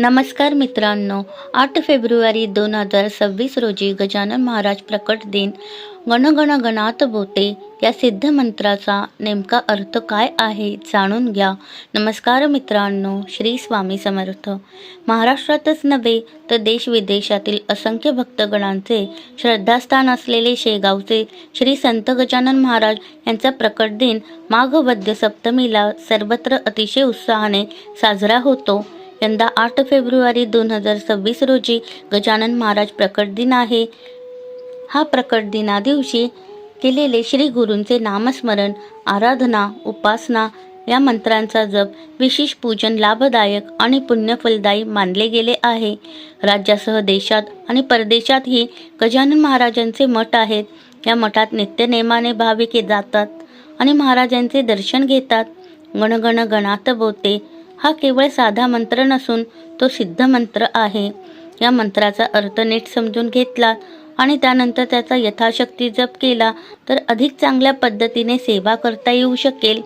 नमस्कार मित्रांनो आठ फेब्रुवारी दोन हजार सव्वीस रोजी गजानन महाराज प्रकट दिन गणगण गणात बोते या सिद्ध मंत्राचा नेमका अर्थ काय आहे जाणून घ्या. नमस्कार मित्रांनो श्री स्वामी समर्थ. महाराष्ट्रातच नव्हे तर देश विदेशातील असंख्य भक्तगणांचे श्रद्धास्थान असलेले शेगावचे श्री संत गजानन महाराज यांचा प्रकट दिन माघवद्य सप्तमीला सर्वत्र अतिशय उत्साहाने साजरा होतो. यंदा आठ फेब्रुवारी दोन हजार सव्वीस रोजी गजानन महाराज प्रकट दिन आहे. हा प्रकट दिना दिवशी केलेले श्री गुरूंचे नामस्मरण आराधना उपासना या मंत्रांचा जप विशेष पूजन लाभदायक आणि पुण्यफलदायी मानले गेले आहे. राज्यासह देशात आणि परदेशातही गजानन महाराजांचे मठ आहेत. या मठात नित्यनेमाने भाविके जातात आणि महाराजांचे दर्शन घेतात. गणगण गणात बोते हा केवळ साधा मंत्र नसून तो सिद्ध मंत्र आहे. या मंत्राचा अर्थ नीट समजून घेतला आणि त्यानंतर त्याचा यथाशक्ती जप केला तर अधिक चांगल्या पद्धतीने सेवा करता येऊ शकेल.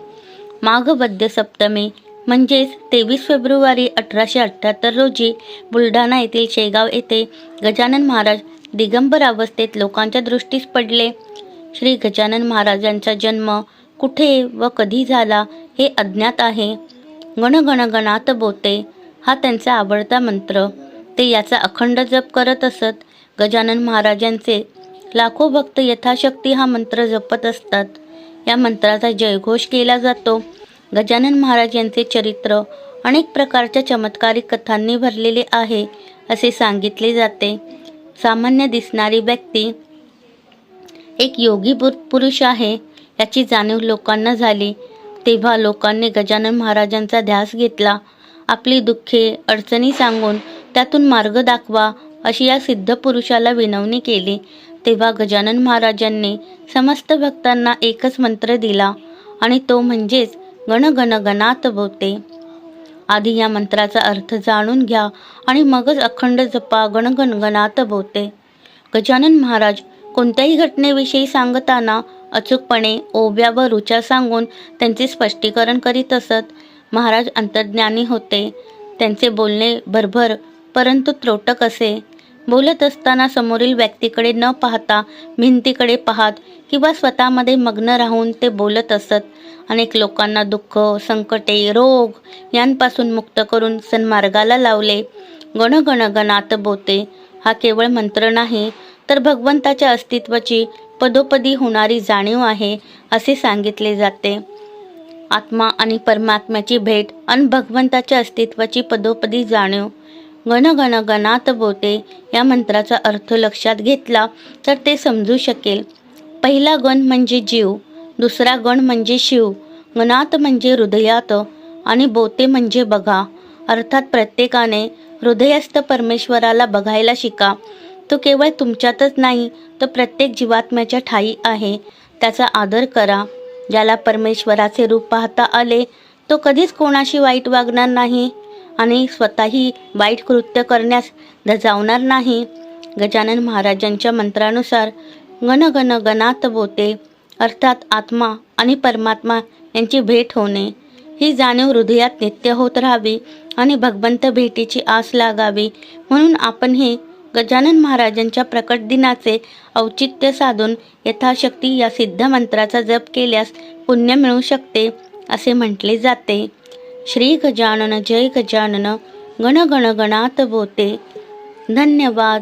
माघ वद्य सप्तमी म्हणजेच तेवीस फेब्रुवारी अठराशे अठ्ठ्याहत्तर रोजी बुलढाणा येथील शेगाव येथे गजानन महाराज दिगंबर अवस्थेत लोकांच्या दृष्टीस पडले. श्री गजानन महाराजांचा जन्म कुठे व कधी झाला हे अज्ञात आहे. गण गणगणात बोते हा त्यांचा आवडता मंत्र. ते याचा अखंड जप करत असत. गजानन महाराजांचे लाखो भक्त यथाशक्ती हा मंत्र जपत असतात. या मंत्राचा जयघोष केला जातो. गजानन महाराज यांचे चरित्र अनेक प्रकारच्या चमत्कारिक कथांनी भरलेले आहे असे सांगितले जाते. सामान्य दिसणारी व्यक्ती एक योगी पुरुष आहे. याची जाणीव लोकांना झाली. तेव्हा लोकांनी गजानन महाराजांचा ध्यास घेतला. आपली दुःखे अडचणी सांगून त्यातून मार्ग दाखवा अशी या सिद्ध पुरुषाला विनवणी केली. तेव्हा गजानन महाराजांनी समस्त भक्तांना एकच मंत्र दिला आणि तो म्हणजेच गण गण गणात बोते आधी या मंत्राचा अर्थ जाणून घ्या आणि मगच अखंड जपा गण गण गणात बोते गजानन महाराज कोणत्याही घटनेविषयी सांगताना अचूकपणे ओव्या व रुचा सांगून त्यांचे स्पष्टीकरण करीत असत. महाराज अंतर्ज्ञानी होते. त्यांचे बोलणे भरभर परंतु त्रोटक असे. बोलत असताना समोरील व्यक्तीकडे न पाहता भिंतीकडे पाहत किंवा स्वतःमध्ये मग्न राहून ते बोलत असत. अनेक लोकांना दुःख संकटे रोग यांपासून मुक्त करून सन्मार्गाला लावले. गण गण गणात बोते. हा केवळ मंत्र नाही तर भगवंताच्या अस्तित्वाची पदोपदी होणारी जाणीव आहे असे सांगितले जाते. आत्मा आणि परमात्म्याची भेट आणि भगवंताच्या अस्तित्वाची पदोपदी जाणीव. गण गण गणात बोते या मंत्राचा अर्थ लक्षात घेतला तर ते समजू शकेल. पहिला गण म्हणजे जीव दुसरा गण म्हणजे शिव गणात म्हणजे हृदयात आणि बोते म्हणजे बघा. अर्थात प्रत्येकाने हृदयस्थ परमेश्वराला बघायला शिका. तो केवळ तुमच्यातच नाही तर प्रत्येक जीवात्म्याच्या ठाई आहे. त्याचा आदर करा. ज्याला परमेश्वराचे रूप पाहता आले तो कधीच कोणाशी वाईट वागणार नाही आणि स्वतःही वाईट कृत्य करण्यास धजावणार नाही. गजानन महाराजांच्या मंत्रानुसार गण गण गणात बोते. अर्थात आत्मा आणि परमात्मा यांची भेट होणे. ही जाणीव हृदयात नित्य होत राहावी आणि भगवंत भेटीची आस लागावी. म्हणून आपण हे गजानन महाराजांच्या प्रकट दिनाचे औचित्य साधून यथाशक्ती या सिद्ध मंत्राचा जप केल्यास पुण्य मिळू शकते असे म्हटले जाते. श्री गजानन जय गजानन गण गण गणात बोते. धन्यवाद.